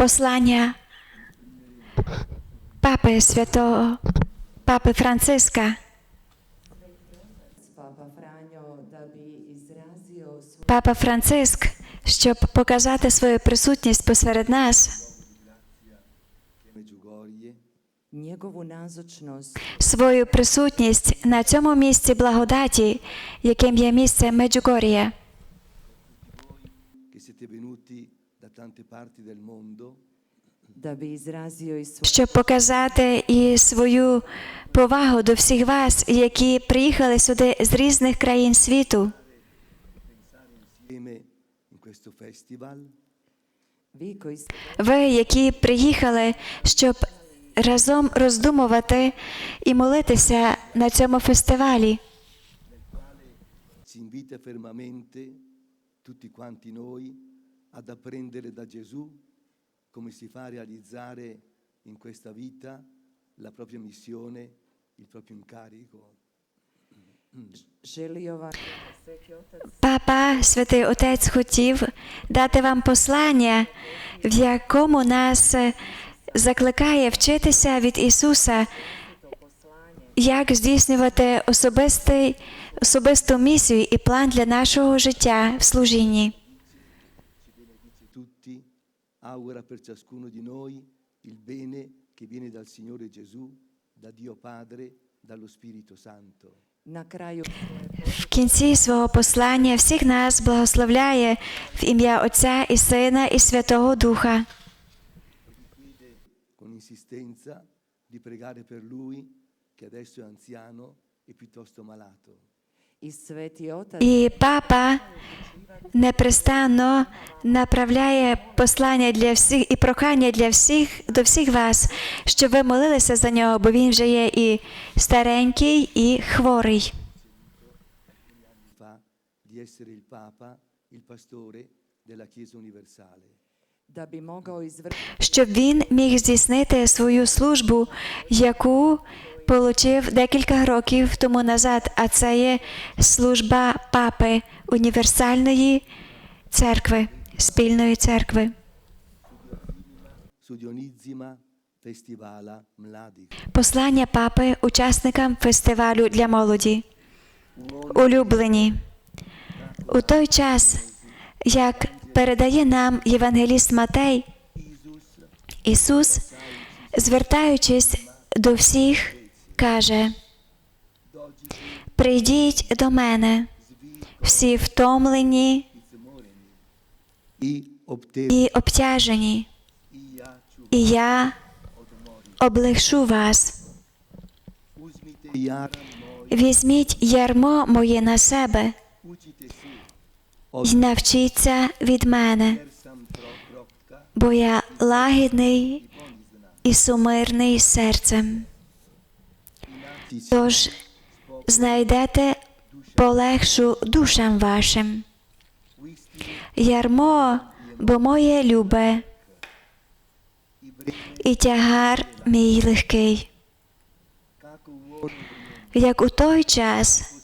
послання Папи Святого Папи Франциска. Папа Франциск, щоб показати свою присутність посеред нас, свою присутність на цьому місці благодаті, яким є місце Меджугорія, щоб показати і свою повагу до всіх вас, які приїхали сюди з різних країн світу. Ви, які приїхали, щоб разом роздумувати і молитися на цьому фестивалі, ci invita fermamente tutti quanti noi ad apprendere da Gesù come si fa a realizzare in questa vita la propria missione, il proprio incarico. Папа, святий Отець хотів дати вам послання, в якому нас закликає вчитися від Ісуса, як здійснювати особистий, особисту місію і план для нашого життя в служінні. Ci benedice tutti, augura per ciascuno di noi il bene che viene dal Signore Gesù, da Dio Padre, dallo Spirito Santo. na kraju В кінці свого послання всіх нас благословляє в ім'я Отця і Сина і Святого Духа. chiede con insistenza di pregare per lui che adesso è anziano e piuttosto malato. i Sveti Otac І папа непрестанно направляє послання для всіх і прохання для всіх до всіх вас, щоб ви молилися за нього, бо він вже є і старенький, і хворий. Di essere il Papa, il pastore della Chiesa universale. da bi mogao izvršiti Щоб він міг здійснити свою службу, яку получив декілька років тому назад, а це є служба папи універсальної церкви, спільної церкви. Послання папи учасникам фестивалю для молоді. Улюблені. У той час, як передає нам євангеліст Матей, Ісус, звертаючись до всіх, каже: Прийдіть до мене, всі втомлені і обтяжені, і я облегшу вас. Візьміть ярмо моє. На себе і навчіться від мене, бо я лагідний і сумирний серцем. Тож знайдете полегшу душам вашим. Ярмо, бо моє любе, і тягар мій легкий. Як у той час,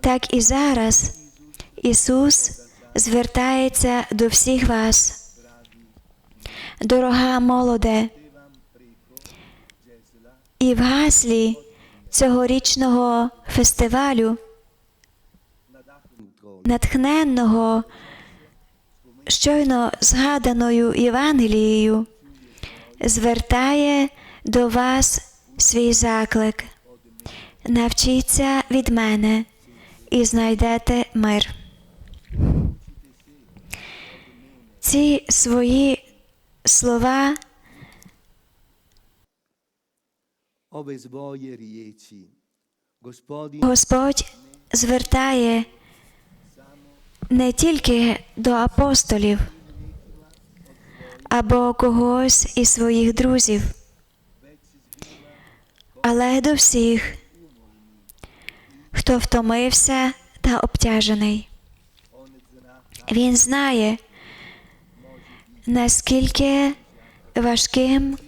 так і зараз Ісус звертається до всіх вас. Дорога молоде, і в гаслі цьогорічного фестивалю, натхненного щойно згаданою Євангелією, звертає до вас свій заклик. Навчіться від мене і знайдете мир. Ці свої слова. Господь звертає не тільки до апостолів або когось із своїх друзів, але до всіх, хто втомився та обтяжений. Він знає, наскільки важким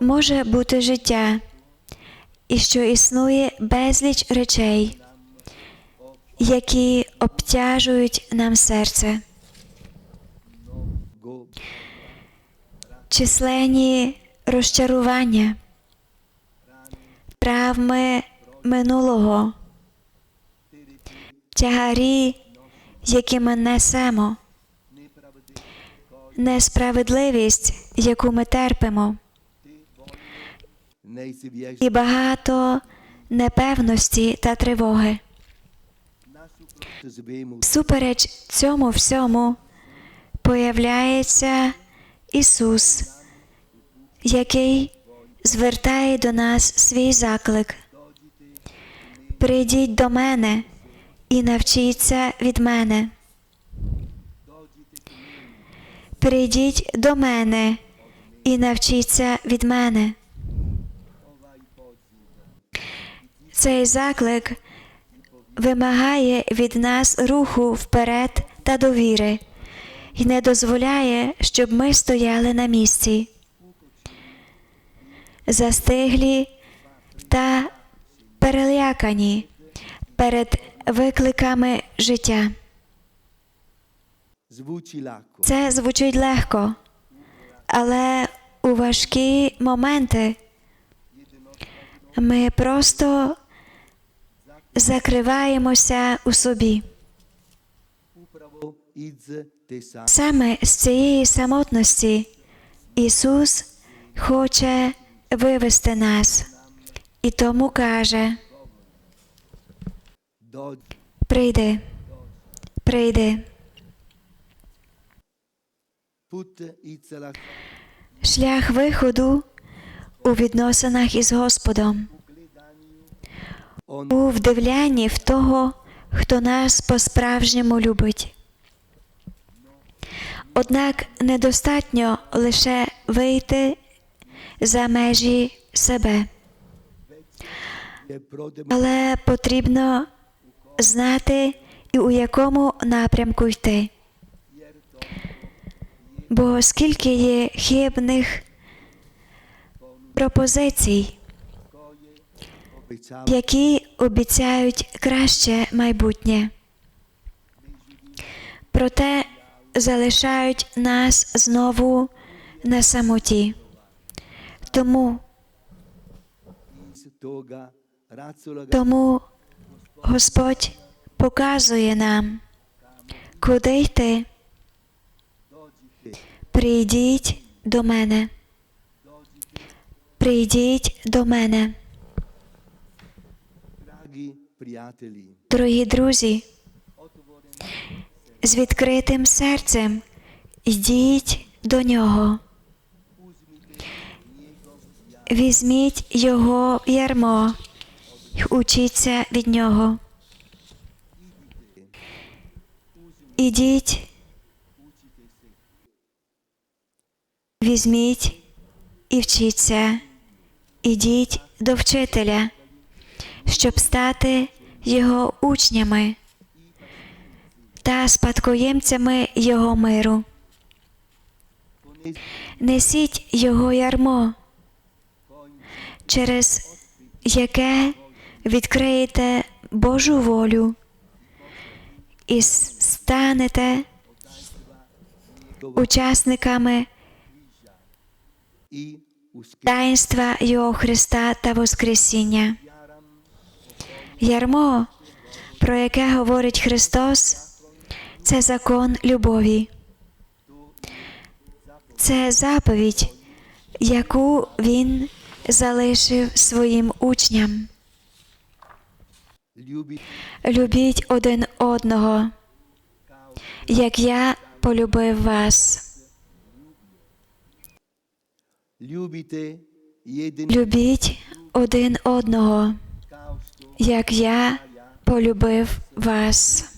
може бути життя, і що існує безліч речей, які обтяжують нам серце. численні розчарування, травми минулого, тягарі, які ми несемо, несправедливість, яку ми терпимо, і багато непевності та тривоги. Всупереч цьому всьому появляється Ісус, який звертає до нас свій заклик. Прийдіть до мене і навчіться від мене. Прийдіть до мене і навчіться від мене. Цей заклик вимагає від нас руху вперед та довіри і не дозволяє, щоб ми стояли на місці, застиглі та перелякані перед викликами життя. Це звучить легко, але у важкі моменти. Ми просто закриваємося у собі. Саме з цієї самотності Ісус хоче вивести нас і тому каже: прийди, прийди. Шлях виходу у відносинах із Господом, у вдивлянні в того, хто нас по-справжньому любить. Однак недостатньо лише вийти за межі себе, але потрібно знати і у якому напрямку йти. Бо скільки є хибних пропозицій, які обіцяють краще майбутнє, проте залишають нас знову на самоті. Тому, тому Господь показує нам, куди йти. Прийдіть до мене. Прийдіть до мене, дорогі друзі, з відкритим серцем йдіть до нього. Візьміть його ярмо учіться від нього. Ідіть, візьміть і вчіться. Ідіть до вчителя, щоб стати його учнями та спадкоємцями його миру. Несіть його ярмо, через яке відкриєте Божу волю і станете учасниками таїнства Його Христа та Воскресіння. Ярмо, про яке говорить Христос, це закон любові. Це заповідь, яку Він залишив своїм учням. Любіть один одного, як я полюбив вас. Любіть один одного, як я полюбив вас.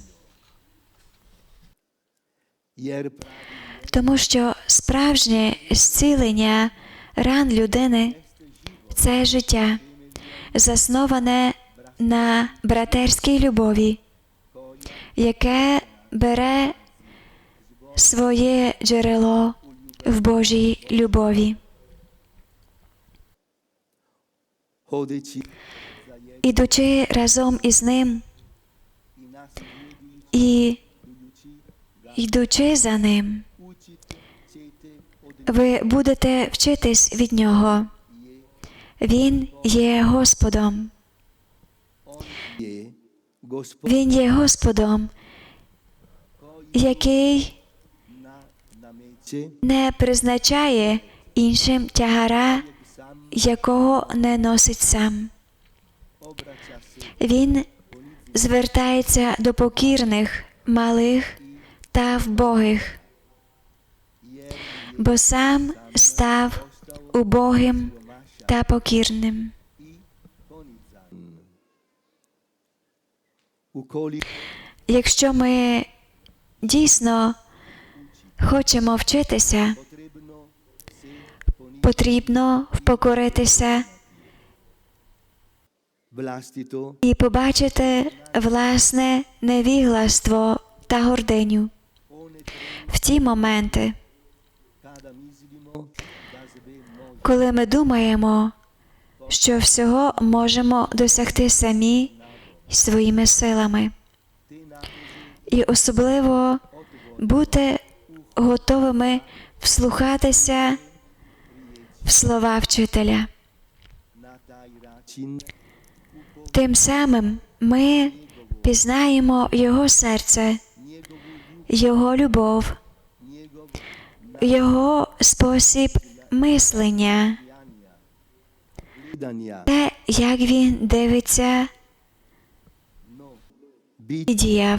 Тому що справжнє зцілення ран людини це життя, засноване на братерській любові, яке бере своє джерело в Божій любові. Ідучи разом із ним і йдучи за ним, ви будете вчитись від нього. Він є Господом. Він є Господом, який не призначає іншим тягара, якого не носить сам. Він звертається до покірних, малих та вбогих, бо сам став убогим та покірним. Якщо ми дійсно хочемо вчитися, потрібно впокоритися і побачити власне невігластво та гординю. В ті моменти, коли ми думаємо, що всього можемо досягти самі своїми силами, і особливо бути готовими вслухатися в слова вчителя. Тим самим ми пізнаємо Його серце, Його любов, Його спосіб мислення, те, як він дивиться і діяв.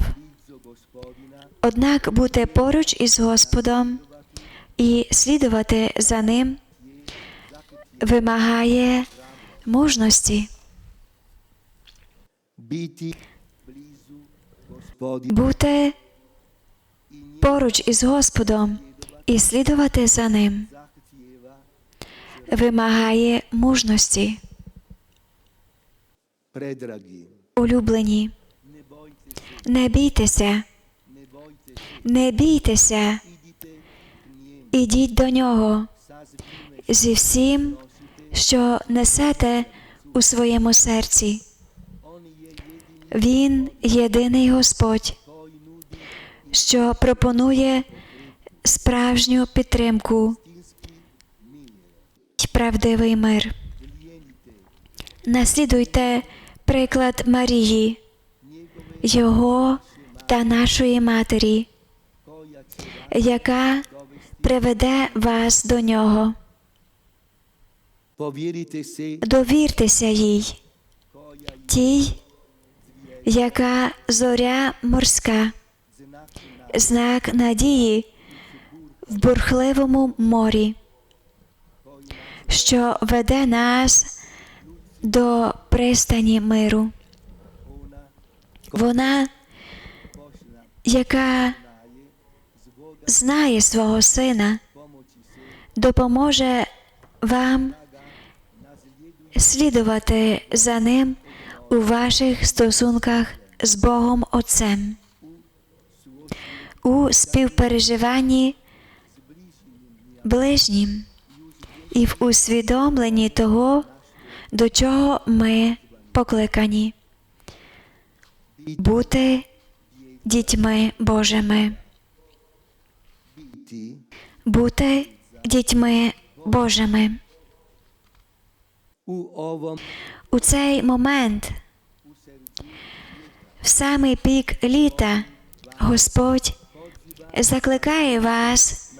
Однак бути поруч із Господом і слідувати за ним вимагає мужності, бути поруч із Господом і слідувати за ним. Вимагає мужності, улюблені. Не бійтеся, не бійтеся, ідіть до нього зі всім, що несете у своєму серці. Він єдиний Господь, що пропонує справжню підтримку й правдивий мир. Наслідуйте приклад Марії, його та нашої матері, яка приведе вас до нього. Довіртеся їй, тій, яка зоря морська, знак надії в бурхливому морі, що веде нас до пристані миру. Вона, яка знає свого сина, допоможе вам слідувати за ним у ваших стосунках з Богом Отцем, у співпереживанні ближнім і в усвідомленні того, до чого ми покликані. Бути дітьми Божими, бути дітьми Божими. У цей момент, в самий пік літа, Господь закликає вас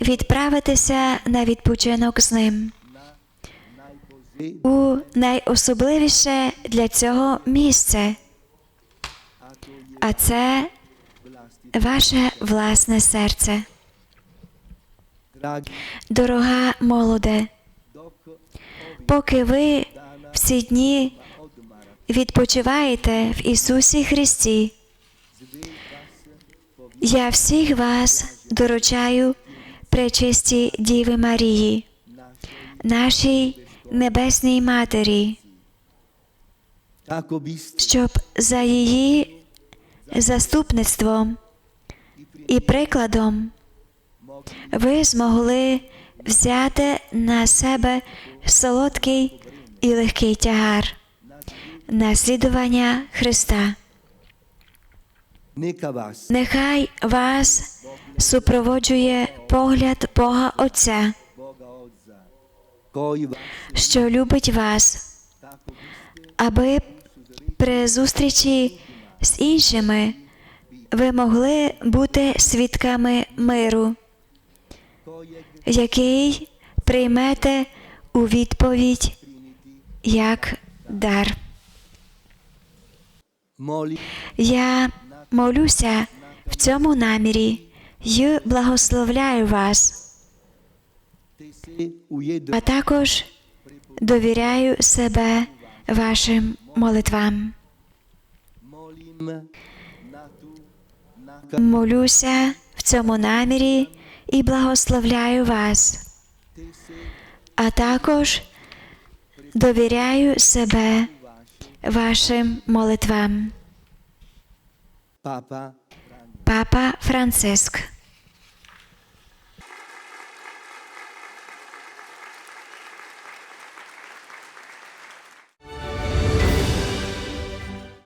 відправитися на відпочинок з ним. У найособливіше для цього місце, а це ваше власне серце. Дорога молоде, поки ви всі дні відпочиваєте в Ісусі Христі, я всіх вас доручаю пречисті Діви Марії, нашій Небесній Матері, щоб за її заступництвом і прикладом ви змогли взяти на себе солодкий і легкий тягар наслідування Христа. Нехай вас супроводжує погляд Бога Отця, що любить вас, аби при зустрічі з іншими ви могли бути свідками миру, який приймете у відповідь як дар. Я молюся в цьому намірі й благословляю вас, а також довіряю себе вашим молитвам. Молюся в цьому намірі і благословляю вас, а також довіряю себе вашим молитвам. Папа Франциск.